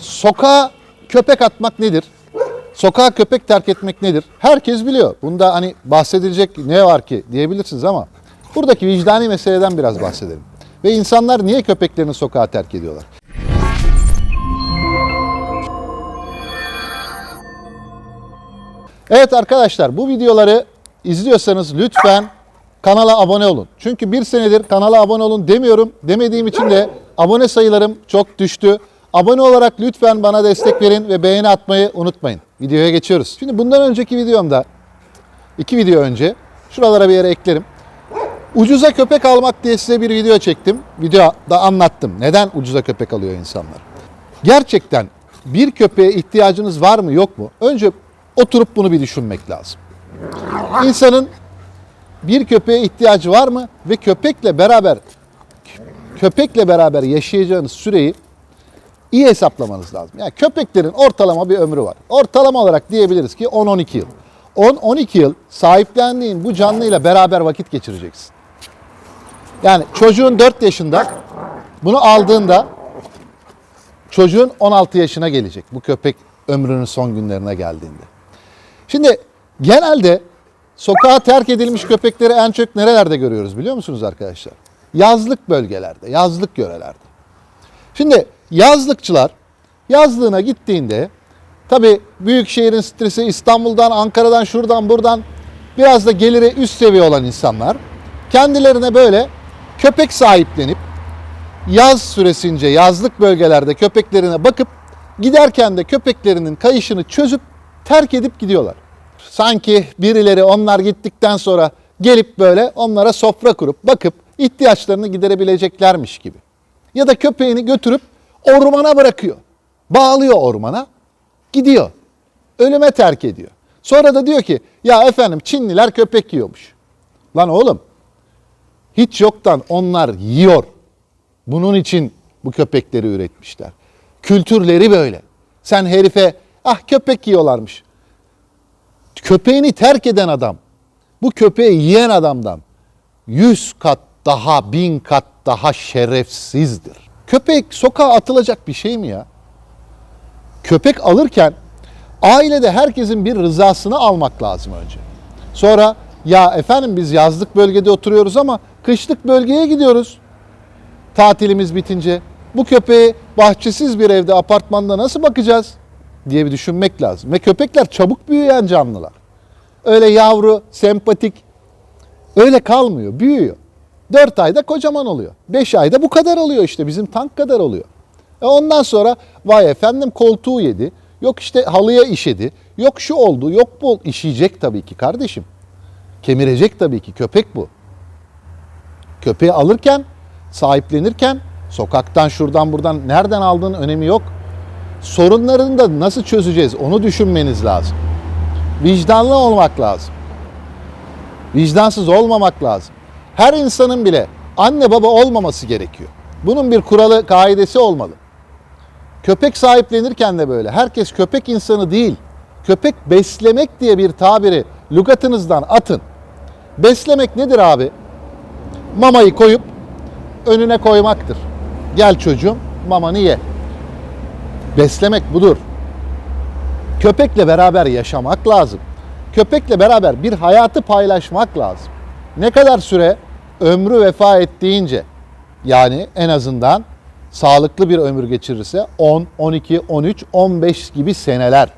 Sokağa köpek atmak nedir? Sokağa köpek terk etmek nedir? Herkes biliyor. Bunda hani bahsedilecek ne var ki diyebilirsiniz ama buradaki vicdani meseleden biraz bahsedelim. Ve insanlar niye köpeklerini sokağa terk ediyorlar? Evet arkadaşlar bu videoları izliyorsanız lütfen kanala abone olun. Çünkü bir senedir kanala abone olun demiyorum. Demediğim için de abone sayılarım çok düştü. Abone olarak lütfen bana destek verin ve beğeni atmayı unutmayın. Videoya geçiyoruz. Şimdi bundan önceki videomda, iki video önce, şuralara bir yere eklerim. Ucuza köpek almak diye size bir video çektim. Videoda anlattım. Neden ucuza köpek alıyor insanlar? Gerçekten bir köpeğe ihtiyacınız var mı yok mu? Önce oturup bunu bir düşünmek lazım. İnsanın bir köpeğe ihtiyacı var mı ve köpekle beraber köpekle beraber yaşayacağınız süreyi iyi hesaplamanız lazım. Yani köpeklerin ortalama bir ömrü var. Ortalama olarak diyebiliriz ki 10-12 yıl. 10-12 yıl sahiplendiğin bu canlıyla beraber vakit geçireceksin. Yani çocuğun 4 yaşında bunu aldığında çocuğun 16 yaşına gelecek. Bu köpek ömrünün son günlerine geldiğinde. Şimdi genelde sokağa terk edilmiş köpekleri en çok nerelerde görüyoruz biliyor musunuz arkadaşlar? Yazlık bölgelerde, yazlık yörelerde. Şimdi yazlıkçılar yazlığına gittiğinde tabi büyük şehrin stresi İstanbul'dan, Ankara'dan, şuradan, buradan biraz da geliri üst seviye olan insanlar kendilerine böyle köpek sahiplenip yaz süresince yazlık bölgelerde köpeklerine bakıp giderken de köpeklerinin kayışını çözüp terk edip gidiyorlar. Sanki birileri onlar gittikten sonra gelip böyle onlara sofra kurup bakıp ihtiyaçlarını giderebileceklermiş gibi. Ya da köpeğini götürüp ormana bırakıyor. Bağlıyor ormana, gidiyor. Ölüme terk ediyor. Sonra da diyor ki ya efendim Çinliler köpek yiyormuş. Lan oğlum hiç yoktan onlar yiyor. Bunun için bu köpekleri üretmişler. Kültürleri böyle. Sen herife ah köpek yiyorlarmış. Köpeğini terk eden adam bu köpeği yiyen adamdan yüz kat daha bin kat daha şerefsizdir. Köpek sokağa atılacak bir şey mi ya? Köpek alırken ailede herkesin bir rızasını almak lazım önce. Sonra ya efendim biz yazlık bölgede oturuyoruz ama kışlık bölgeye gidiyoruz tatilimiz bitince bu köpeği bahçesiz bir evde apartmanda nasıl bakacağız diye bir düşünmek lazım. Ve köpekler çabuk büyüyen canlılar. Öyle yavru, sempatik öyle kalmıyor, büyüyor. 4 ayda kocaman oluyor. 5 ayda bu kadar oluyor işte bizim tank kadar oluyor. E ondan sonra vay efendim koltuğu yedi. Yok işte halıya işedi. Yok şu oldu, yok bu. İşeyecek tabii ki kardeşim. Kemirecek tabii ki köpek bu. Köpeği alırken, sahiplenirken sokaktan şuradan buradan nereden aldığın önemi yok. Sorunlarını da nasıl çözeceğiz onu düşünmeniz lazım. Vicdanlı olmak lazım. Vicdansız olmamak lazım. Her insanın bile anne baba olmaması gerekiyor. Bunun bir kuralı, kaidesi olmalı. Köpek sahiplenirken de böyle. Herkes köpek insanı değil. Köpek beslemek diye bir tabiri lügatınızdan atın. Beslemek nedir abi? Mamayı koyup önüne koymaktır. Gel çocuğum mamanı ye. Beslemek budur. Köpekle beraber yaşamak lazım. Köpekle beraber bir hayatı paylaşmak lazım. Ne kadar süre ömrü vefa ettiğince yani en azından sağlıklı bir ömür geçirirse 10, 12, 13, 15 gibi seneler.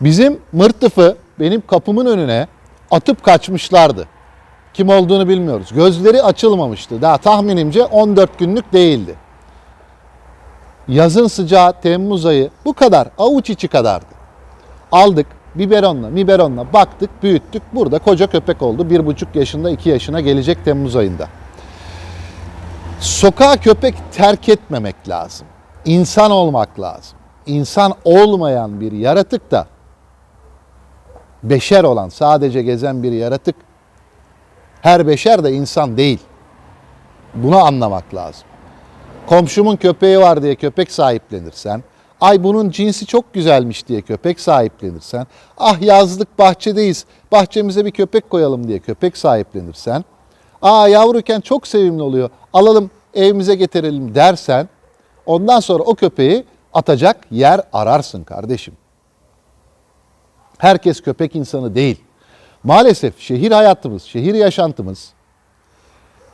Bizim mırtıfı benim kapımın önüne atıp kaçmışlardı. Kim olduğunu bilmiyoruz. Gözleri açılmamıştı. Daha tahminimce 14 günlük değildi. Yazın sıcağı Temmuz ayı bu kadar avuç içi kadardı. Aldık biberonla biberonla baktık büyüttük. Burada koca köpek oldu. Bir buçuk yaşında iki yaşına gelecek Temmuz ayında. Sokağa köpek terk etmemek lazım. İnsan olmak lazım. İnsan olmayan bir yaratık da beşer olan sadece gezen bir yaratık her beşer de insan değil. Bunu anlamak lazım. Komşumun köpeği var diye köpek sahiplenirsen, ay bunun cinsi çok güzelmiş diye köpek sahiplenirsen, ah yazlık bahçedeyiz, bahçemize bir köpek koyalım diye köpek sahiplenirsen, aa yavruken çok sevimli oluyor, alalım evimize getirelim dersen, ondan sonra o köpeği atacak yer ararsın kardeşim. Herkes köpek insanı değil. Maalesef şehir hayatımız, şehir yaşantımız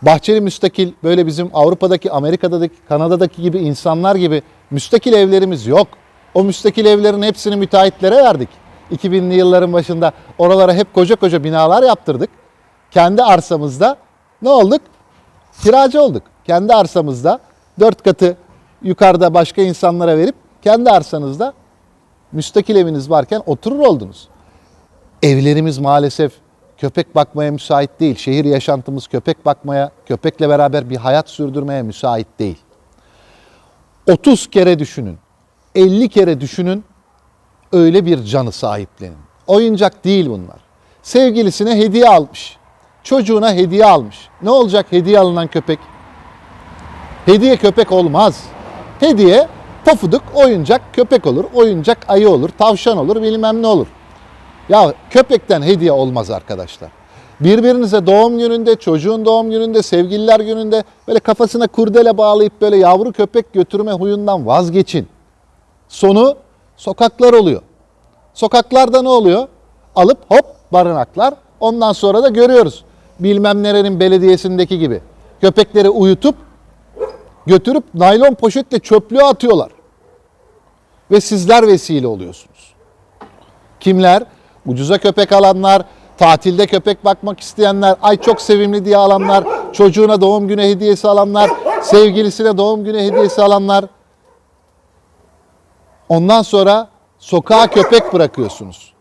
bahçeli müstakil böyle bizim Avrupa'daki, Amerika'daki, Kanada'daki gibi insanlar gibi müstakil evlerimiz yok. O müstakil evlerin hepsini müteahhitlere verdik. 2000'li yılların başında oralara hep koca koca binalar yaptırdık. Kendi arsamızda ne olduk? Kiracı olduk. Kendi arsamızda dört katı yukarıda başka insanlara verip kendi arsanızda müstakil eviniz varken oturur oldunuz. Evlerimiz maalesef köpek bakmaya müsait değil. Şehir yaşantımız köpek bakmaya, köpekle beraber bir hayat sürdürmeye müsait değil. 30 kere düşünün, 50 kere düşünün, öyle bir canı sahiplenin. Oyuncak değil bunlar. Sevgilisine hediye almış. Çocuğuna hediye almış. Ne olacak hediye alınan köpek? Hediye köpek olmaz. Hediye pofuduk oyuncak köpek olur, oyuncak ayı olur, tavşan olur, bilmem ne olur. Ya köpekten hediye olmaz arkadaşlar. Birbirinize doğum gününde, çocuğun doğum gününde, sevgililer gününde böyle kafasına kurdele bağlayıp böyle yavru köpek götürme huyundan vazgeçin. Sonu sokaklar oluyor. Sokaklarda ne oluyor? Alıp hop barınaklar. Ondan sonra da görüyoruz. Bilmem nerenin belediyesindeki gibi. Köpekleri uyutup götürüp naylon poşetle çöplüğe atıyorlar. Ve sizler vesile oluyorsunuz. Kimler? Ucuza köpek alanlar, tatilde köpek bakmak isteyenler, ay çok sevimli diye alanlar, çocuğuna doğum günü hediyesi alanlar, sevgilisine doğum günü hediyesi alanlar. Ondan sonra sokağa köpek bırakıyorsunuz.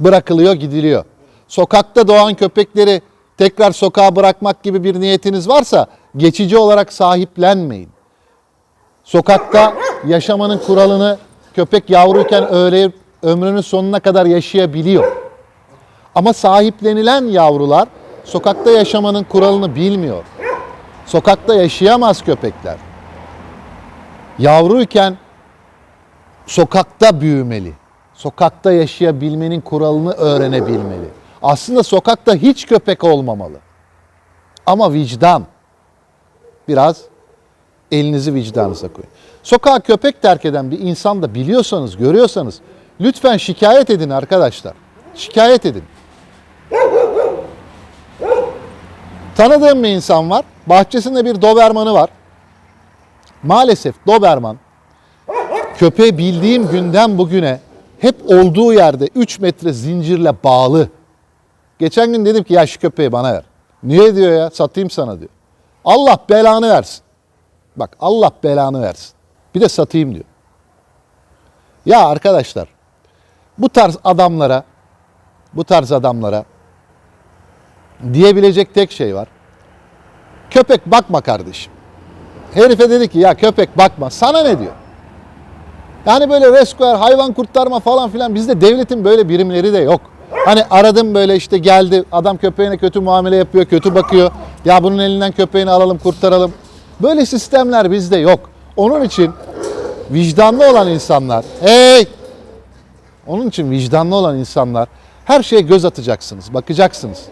Bırakılıyor, gidiliyor. Sokakta doğan köpekleri tekrar sokağa bırakmak gibi bir niyetiniz varsa geçici olarak sahiplenmeyin. Sokakta yaşamanın kuralını köpek yavruyken öğrenip ömrünün sonuna kadar yaşayabiliyor. Ama sahiplenilen yavrular sokakta yaşamanın kuralını bilmiyor. Sokakta yaşayamaz köpekler. Yavruyken sokakta büyümeli. Sokakta yaşayabilmenin kuralını öğrenebilmeli. Aslında sokakta hiç köpek olmamalı. Ama vicdan. Biraz elinizi vicdanınıza koyun. Sokağa köpek terk eden bir insan da biliyorsanız, görüyorsanız lütfen şikayet edin arkadaşlar. Şikayet edin. Tanıdığım bir insan var. Bahçesinde bir Doberman'ı var. Maalesef Doberman köpeği bildiğim günden bugüne hep olduğu yerde 3 metre zincirle bağlı. Geçen gün dedim ki ya şu köpeği bana ver. Niye diyor ya satayım sana diyor. Allah belanı versin. Bak Allah belanı versin. Bir de satayım diyor. Ya arkadaşlar bu tarz adamlara bu tarz adamlara diyebilecek tek şey var. Köpek bakma kardeşim. Herife dedi ki ya köpek bakma. Sana ne diyor? Yani böyle rescue, hayvan kurtarma falan filan bizde devletin böyle birimleri de yok. Hani aradım böyle işte geldi adam köpeğine kötü muamele yapıyor, kötü bakıyor. Ya bunun elinden köpeğini alalım, kurtaralım. Böyle sistemler bizde yok. Onun için vicdanlı olan insanlar, hey! Onun için vicdanlı olan insanlar her şeye göz atacaksınız, bakacaksınız.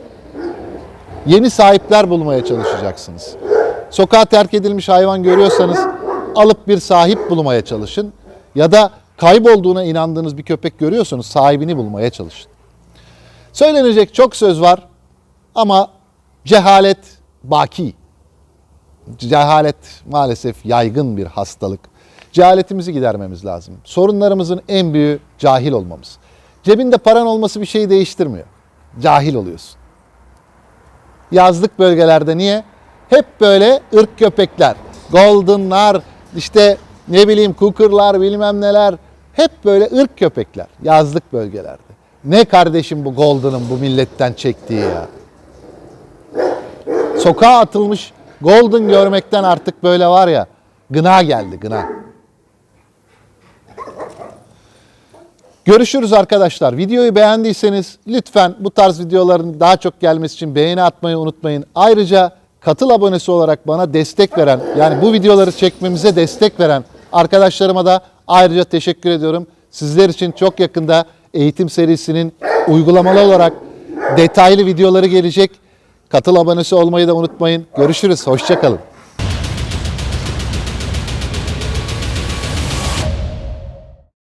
Yeni sahipler bulmaya çalışacaksınız. Sokağa terk edilmiş hayvan görüyorsanız alıp bir sahip bulmaya çalışın. Ya da kaybolduğuna inandığınız bir köpek görüyorsanız sahibini bulmaya çalışın. Söylenecek çok söz var ama cehalet baki. Cehalet maalesef yaygın bir hastalık. Cehaletimizi gidermemiz lazım. Sorunlarımızın en büyüğü cahil olmamız. Cebinde paran olması bir şeyi değiştirmiyor. Cahil oluyorsun. Yazlık bölgelerde niye? Hep böyle ırk köpekler, goldenlar, işte ne bileyim cookerlar bilmem neler. Hep böyle ırk köpekler yazlık bölgelerde. Ne kardeşim bu golden'ın bu milletten çektiği ya. Sokağa atılmış golden görmekten artık böyle var ya gına geldi gına. Görüşürüz arkadaşlar. Videoyu beğendiyseniz lütfen bu tarz videoların daha çok gelmesi için beğeni atmayı unutmayın. Ayrıca katıl abonesi olarak bana destek veren yani bu videoları çekmemize destek veren arkadaşlarıma da ayrıca teşekkür ediyorum. Sizler için çok yakında eğitim serisinin uygulamalı olarak detaylı videoları gelecek. Katıl abonesi olmayı da unutmayın. Görüşürüz. Hoşçakalın.